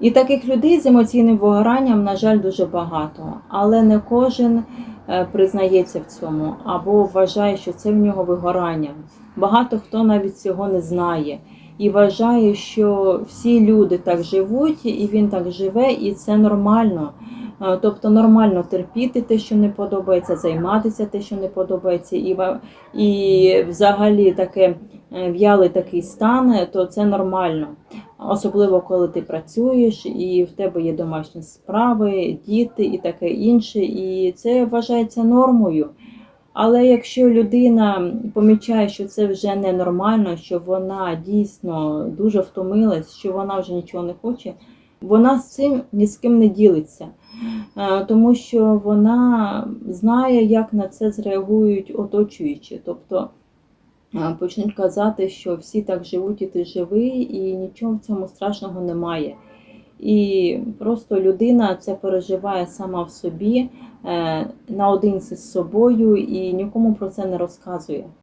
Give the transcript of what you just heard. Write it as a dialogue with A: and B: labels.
A: І таких людей з емоційним вигоранням, на жаль, дуже багато, але не кожен е, признається в цьому або вважає, що це в нього вигорання. Багато хто навіть цього не знає і вважає, що всі люди так живуть, і він так живе, і це нормально. Е, Тобто нормально терпіти те, що не подобається, займатися те, що не подобається, і, і взагалі таке в'ялий такий стан, е, то це нормально. Особливо коли ти працюєш і в тебе є домашні справи, діти і таке інше, і це вважається нормою. Але якщо людина помічає, що це вже ненормально, що вона дійсно дуже втомилась, що вона вже нічого не хоче, вона з цим ні з ким не ділиться, Е, тому що вона знає, як на це зреагують оточуючі. Тобто е, почнуть казати, що всі так живуть, і ти живий, і нічого в цьому страшного немає. І просто людина це переживає сама в собі, е, наодинці з собою і нікому про це не розказує.